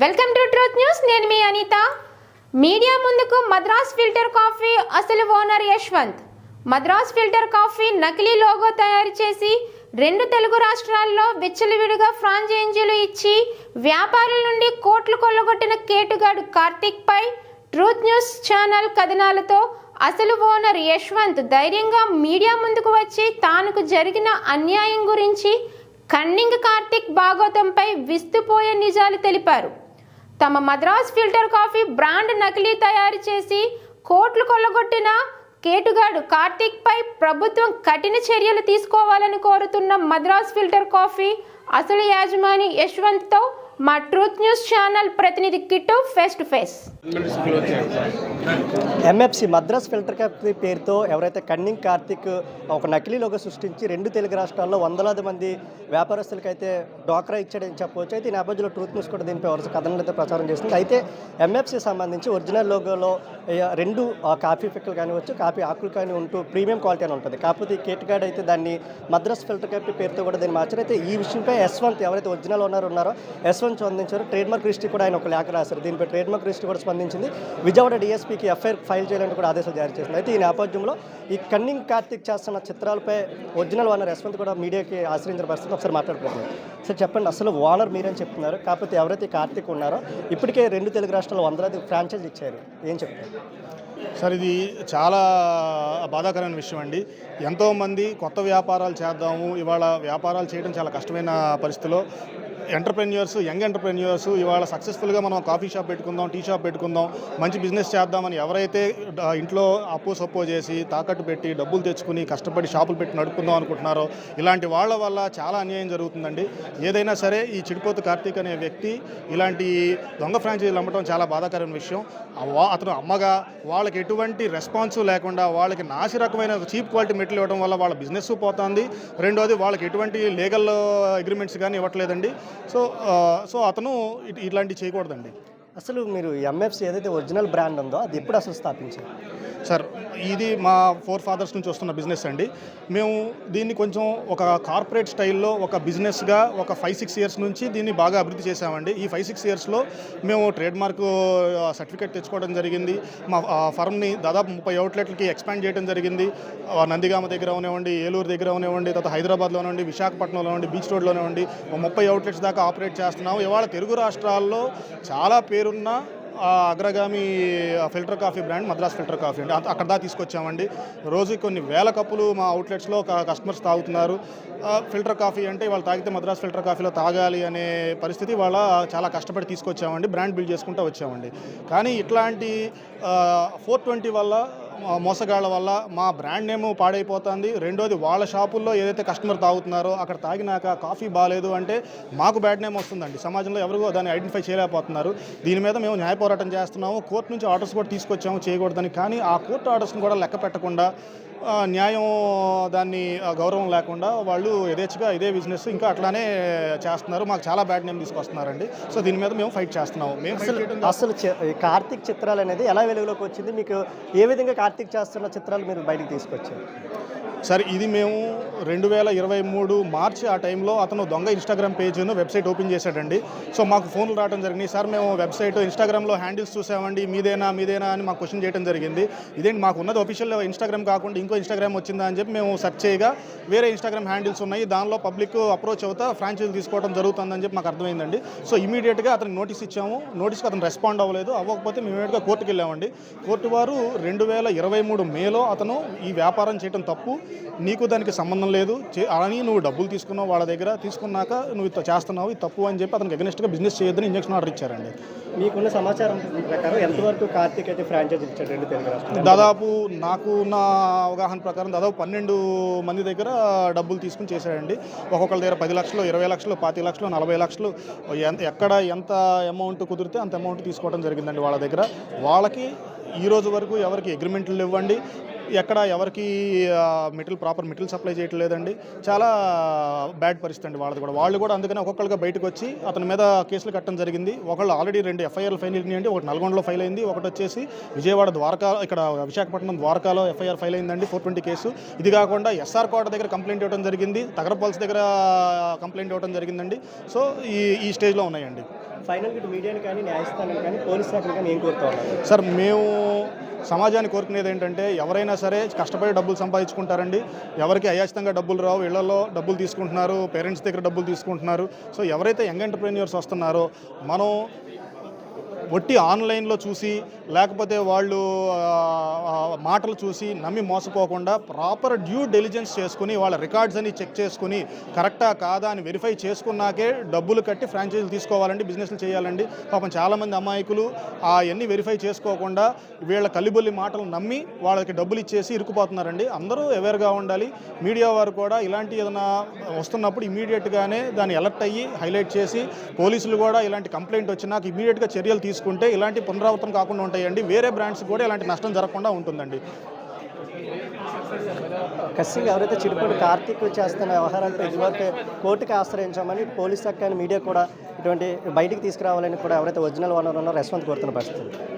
Welcome to truth news. నేను మీ Anitha. Media ముందుకు Madras filter coffee అసలు owner Yashwant. Madras filter coffee నకిలీ లోగో తయారు చేసి రెండు తెలుగు రాష్ట్రాల్లో విచ్చలవిడిగా ఫ్రాంచైజీలు ఇచ్చి వ్యాపారుల నుండి కోట్లు కొల్లగొట్టిన కేటుగాడు కార్తిక్ పై ట్రూత్ న్యూస్ ఛానల్ కథనాలతో అసలు ఓనర్ యశ్వంత్ ధైర్యంగా మీడియా ముందుకు వచ్చి తానుకు జరిగిన అన్యాయం గురించి కన్నింగ్ కార్తిక్ భాగోతంపై విస్తుపోయే నిజాలు తెలిపారు. తమ మద్రాస్ ఫిల్టర్ కాఫీ బ్రాండ్ నకిలీ తయారు చేసి కోట్లు కొల్లగొట్టిన కేటుగాడు కార్తీక్పై ప్రభుత్వం కఠిన చర్యలు తీసుకోవాలని కోరుతున్న మద్రాస్ ఫిల్టర్ కాఫీ అసలు యాజమాని యశ్వంత్తో మా ట్రూత్ న్యూస్ ఛానల్ ప్రతినిధి Kittu face to face. MFC Madras filter company పేరుతో ఎవరైతే కన్నింగ్ కార్తిక్ ఒక నకిలీ లోగో సృష్టించి రెండు తెలుగు రాష్ట్రాల్లో వందలాది మంది వ్యాపారస్తులకైతే డ్వాక్రా ఇచ్చాడని చెప్పవచ్చు. అయితే ఈ నేపథ్యంలో ట్రూత్ న్యూస్ కూడా దీనిపై వరుస కథనాలు అయితే ప్రచారం చేస్తుంది. అయితే ఎంఎఫ్సి సంబంధించి ఒరిజినల్ లోగోలో రెండు కాఫీ పిక్కలు కానివచ్చు కాఫీ ఆకులు కానీ ఉంటూ ప్రీమియం క్వాలిటీ అని ఉంటుంది. కాకపోతే ఈ కేట్గాడ్ అయితే దాన్ని మద్రాస్ ఫిల్టర్ కంపెనీ పేరుతో కూడా దీన్ని మార్చారు. అయితే ఈ విషయంపై యశ్వంత్ ఎవరైతే ఒరిజినల్ ఓనర్ ఉన్నారో యశ్వంత్ స్పందించారు. ట్రేడ్ మార్క్ రిజిస్ట్రీ కూడా ఆయన ఒక లేఖ రాశారు. దీనిపై ట్రేడ్ మార్క్ రిజిస్ట్రీ కూడా స్పందించింది. విజయవాడ డిఎస్పీకి ఎఫ్ఐఆర్ ఫైల్ చేయాలని కూడా ఆదేశాలు జారీ చేసింది అయితే ఈ నేపథ్యంలో ఈ కన్నింగ్ కార్తిక్ చేస్తున్న చిత్రాలపై ఒరిజినల్ ఓనర్ యశ్వంత్ కూడా మీడియాకి ఆశ్రయించిన పరిస్థితి ఒకసారి మాట్లాడుకుంటున్నారు సార్ చెప్పండి అసలు ఓనర్ మీరని చెప్తున్నారు. కాకపోతే ఎవరైతే కార్తిక్ ఉన్నారో ఇప్పటికే రెండు తెలుగు రాష్ట్రాలు వందలాది ఫ్రాంచైజ్ ఇచ్చారు. ఏం చెప్తారు? సార్ ఇది చాలా బాధాకరమైన విషయం అండి. ఎంతోమంది కొత్త వ్యాపారాలు చేద్దాము ఇవాళ వ్యాపారాలు చేయడం చాలా కష్టమైన పరిస్థితిలో ఎంటర్ప్రెన్యూర్స్ యంగ్ ఎంటర్ప్రెన్యూర్స్ ఇవాళ సక్సెస్ఫుల్గా మనం కాఫీ షాప్ పెట్టుకుందాం టీ షాప్ పెట్టుకుందాం మంచి బిజినెస్ చేద్దామని ఎవరైతే ఇంట్లో అప్పు సప్పో చేసి తాకట్టు పెట్టి డబ్బులు తెచ్చుకుని కష్టపడి షాపులు పెట్టి నడుపుకుందాం అనుకుంటున్నారో ఇలాంటి వాళ్ళ వల్ల చాలా అన్యాయం జరుగుతుందండి. ఏదైనా సరే ఈ చిడిపోతు కార్తీక్ అనే వ్యక్తి ఇలాంటి దొంగ ఫ్రాంచైజీలు అమ్మటం చాలా బాధాకరమైన విషయం. అతను అమ్మగా వాళ్ళకి ఎటువంటి రెస్పాన్స్ లేకుండా వాళ్ళకి నాసి రకమైన చీప్ క్వాలిటీ మెటీరియల్ ఇవ్వడం వల్ల వాళ్ళ బిజినెస్ పోతుంది. రెండోది వాళ్ళకి ఎటువంటి లీగల్ అగ్రిమెంట్స్ కానీ ఇవ్వట్లేదండి. సో సో అతను ఇట్- ఇట్లాంటివి చేయకూడదండి. అసలు మీరు ఎంఎఫ్సి ఏదైతే ఒరిజినల్ బ్రాండ్ ఉందో అది ఎప్పుడు అసలు స్థాపించారు? సార్ ఇది మా ఫోర్ ఫాదర్స్ నుంచి వస్తున్న బిజినెస్ అండి. మేము దీన్ని కొంచెం ఒక కార్పొరేట్ స్టైల్లో ఒక బిజినెస్గా ఒక ఫైవ్ సిక్స్ ఇయర్స్ నుంచి దీన్ని బాగా అభివృద్ధి చేశామండి. ఈ ఫైవ్ సిక్స్ ఇయర్స్లో మేము ట్రేడ్ మార్క్ సర్టిఫికేట్ తెచ్చుకోవడం జరిగింది. మా ఫర్మ్ని దాదాపు ముప్పై అవుట్లెట్లకి ఎక్స్పాండ్ చేయడం జరిగింది. నందిగామ దగ్గర ఉన్నవ్వండి ఏలూరు దగ్గర ఉండేవండి తర్వాత హైదరాబాద్లో ఉండి విశాఖపట్నంలో ఉండి బీచ్ రోడ్లోనే ఉండి ముప్పై అవుట్లెట్స్ దాకా ఆపరేట్ చేస్తున్నాము. ఇవాళ తెలుగు రాష్ట్రాల్లో చాలా పేరున్న అగ్రగామి filter coffee brand Madras filter coffee అండి. అక్కడ దాకా తీసుకొచ్చామండి. రోజు కొన్ని వేల కప్పులు మా అవుట్లెట్స్లో కస్టమర్స్ తాగుతున్నారు. ఫిల్టర్ కాఫీ అంటే వాళ్ళు తాగితే మద్రాస్ ఫిల్టర్ కాఫీలో తాగాలి అనే పరిస్థితి వాళ్ళ చాలా కష్టపడి తీసుకొచ్చామండి. బ్రాండ్ బిల్డ్ చేసుకుంటూ వచ్చామండి. కానీ ఇట్లాంటి ఫోర్ ట్వంటీ వల్ల ఆ, మోసగాళ్ళ వల్ల మా బ్రాండ్ నేమ్ పాడైపోతుంది. రెండోది వాళ్ళ షాపుల్లో ఏదైతే కస్టమర్ తాగుతున్నారో అక్కడ తాగినాక కాఫీ బాగాలేదు అంటే మాకు బ్యాడ్ నేమ్ వస్తుందండి. సమాజంలో ఎవరు దాన్ని ఐడెంటిఫై చేయలేకపోతున్నారు. దీని మీద మేము న్యాయ పోరాటం చేస్తున్నాము. కోర్టు నుంచి ఆర్డర్స్ కూడా తీసుకొచ్చాము చేయకూడదని. కానీ ఆ కోర్టు ఆర్డర్స్ని కూడా లెక్క పెట్టకుండా న్యాయం దాన్ని గౌరవం లేకుండా వాళ్ళు యథేచ్ఛగా ఇదే బిజినెస్ ఇంకా అట్లానే చేస్తున్నారు. మాకు చాలా బ్యాడ్ నేమ్ తీసుకొస్తున్నారండి. సో దీని మీద మేము ఫైట్ చేస్తున్నాము. మేము అసలు కార్తిక్ చిత్రాలు అనేది ఎలా వెలుగులోకి వచ్చింది? మీకు ఏ విధంగా కార్తీక్ చేస్తున్న చిత్రాలు మీరు బయటికి తీసుకొచ్చారు? సార్ ఇది మేము రెండు వేల ఇరవై మూడు మార్చి ఆ టైంలో అతను దొంగ ఇన్స్టాగ్రామ్ పేజ్ను వెబ్సైట్ ఓపెన్ చేశాడండి. సో మాకు ఫోన్లు రావడం జరిగింది సార్ మేము వెబ్సైట్ ఇన్స్టాగ్రామ్లో హ్యాండిల్స్ చూసామండి. మీదేనా మీదేనా అని మాకు క్వశ్చన్ చేయడం జరిగింది. ఇదేంటి మాకు ఉన్నది ఒఫీషియల్ ఇన్స్టాగ్రామ్ కాకుండా ఇంకో ఇన్స్టాగ్రామ్ వచ్చిందా అని చెప్పి మేము సెర్చ్ చేయగా వేరే ఇన్స్టాగ్రామ్ హ్యాండిల్స్ ఉన్నాయి. దానిలో పబ్లిక్ అప్రోచ్ అవుతా ఫ్రాంచైజ్ తీసుకోవడం జరుగుతుందని చెప్పి మాకు అర్థమైందండి. సో ఇమీడియట్గా అతనికి నోటీస్ ఇచ్చాము. నోటీస్కి అతను రెస్పాండ్ అవ్వలేదు. అవ్వకపోతే మేము ఇమీడియట్గా కోర్టుకి వెళ్ళామండి. కోర్టు వారు రెండు వేల ఇరవై మూడు మేలో అతను ఈ వ్యాపారం చేయడం తప్పు. నీకు దానికి సంబంధం లేదు. అని నువ్వు డబ్బులు తీసుకున్నావు వాళ్ళ దగ్గర తీసుకున్నాక నువ్వు చేస్తున్నావు ఇది తప్పు అని చెప్పి అతనికి అగెనిస్ట్గా బిజినెస్ చేయొద్దని ఇంజక్షన్ ఆర్డర్ ఇచ్చారండి. మీకున్న సమాచారం ప్రకారం ఎంతవరకు కార్తిక్ అయితే ఫ్రాంచైజ్ ఇచ్చాడు రెండు తెలుగు దాదాపు నాకు ఉన్న అవగాహన ప్రకారం దాదాపు పన్నెండు మంది దగ్గర డబ్బులు తీసుకుని చేశాడండి. ఒక్కొక్కరి దగ్గర పది లక్షలు ఇరవై లక్షలు పాతి లక్షలు నలభై లక్షలు ఎక్కడ ఎంత అమౌంట్ కుదిరితే అంత అమౌంట్ తీసుకోవడం జరిగిందండి వాళ్ళ దగ్గర. వాళ్ళకి ఈ రోజు వరకు ఎవరికి అగ్రిమెంట్లు ఇవ్వండి. ఎక్కడ ఎవరికి మెటీరియల్ ప్రాపర్ మెటీరియల్ సప్లై చేయటం లేదండి చాలా బ్యాడ్ పరిస్థితి అండి వాళ్ళది కూడా. వాళ్ళు కూడా అందుకని ఒక్కొక్కరుగా బయటకు వచ్చి అతని మీద కేసులు కట్టడం జరిగింది. ఒకళ్ళు ఆల్రెడీ రెండు ఎఫ్ఐఆర్లు ఫైల్ అయినాయండి. ఒకటి నల్గొండలో ఫైల్ అయింది. ఒకటి వచ్చేసి విజయవాడ ద్వారకా ఇక్కడ విశాఖపట్నం ద్వారకాలో ఎఫ్ఐఆర్ ఫైల్ అయిందండి. Four twenty case. ఇది కాకుండా ఎస్ఆర్ కోట దగ్గర కంప్లైంట్ ఇవ్వడం జరిగింది. తగరపల్స్ దగ్గర కంప్లైంట్ ఇవ్వడం జరిగిందండి. సో ఈ ఈ స్టేజ్లో ఉన్నాయండి. ఫైనల్గా ఇటు మీడియాని కానీ న్యాయస్థానం కానీ పోలీస్ శాఖను కానీ ఏం కోరుతా సార్ మేము సమాజాన్ని కోరుకునేది ఏంటంటే ఎవరైనా సరే కష్టపడి డబ్బులు సంపాదించుకుంటారండి. ఎవరికి అయాచితంగా డబ్బులు రావు. ఇళ్ళలో డబ్బులు తీసుకుంటున్నారు. పేరెంట్స్ దగ్గర డబ్బులు తీసుకుంటున్నారు. సో ఎవరైతే యంగ్ ఎంటర్ప్రెన్యూర్స్ వస్తున్నారో మనం ఒట్టి ఆన్లైన్లో చూసి లేకపోతే వాళ్ళు మాటలు చూసి నమ్మి మోసపోకుండా ప్రాపర్ డ్యూ డెలిజెన్స్ చేసుకుని వాళ్ళ రికార్డ్స్ అని చెక్ చేసుకుని కరెక్టా కాదా అని వెరిఫై చేసుకున్నాకే డబ్బులు కట్టి ఫ్రాంచైజీలు తీసుకోవాలండి బిజినెస్లు చేయాలండి. పాపం చాలామంది అమాయకులు అవన్నీ వెరిఫై చేసుకోకుండా వీళ్ళ కలిబొల్లి మాటలు నమ్మి వాళ్ళకి డబ్బులు ఇచ్చేసి ఇరుకుపోతున్నారండి అందరూ అవేర్గా ఉండాలి. మీడియా వారు కూడా ఇలాంటి ఏదైనా వస్తున్నప్పుడు ఇమీడియట్గానే దాన్ని అలర్ట్ అయ్యి హైలైట్ చేసి పోలీసులు కూడా ఇలాంటి కంప్లైంట్ వచ్చినాక ఇమీడియట్గా చర్యలు తీసుకుంటే ఇలాంటి పునరావృతం కాకుండా ఉంటాయండి. వేరే బ్రాండ్స్ కూడా ఇలాంటి నష్టం జరగకుండా ఉంటుందండి. ఖచ్చితంగా ఎవరైతే చిరుపడి కార్తీక్ చేస్తున్న వ్యవహారాలపై ఇదివరకే కోర్టుకి ఆశ్రయించామని పోలీస్ శాఖ కానీ మీడియా కూడా ఇటువంటి బయటికి తీసుకురావాలని కూడా ఎవరైతే ఒరిజినల్ వనరు ఉన్నారో రెస్పాన్స్ కోరుతున్న పరిస్థితి.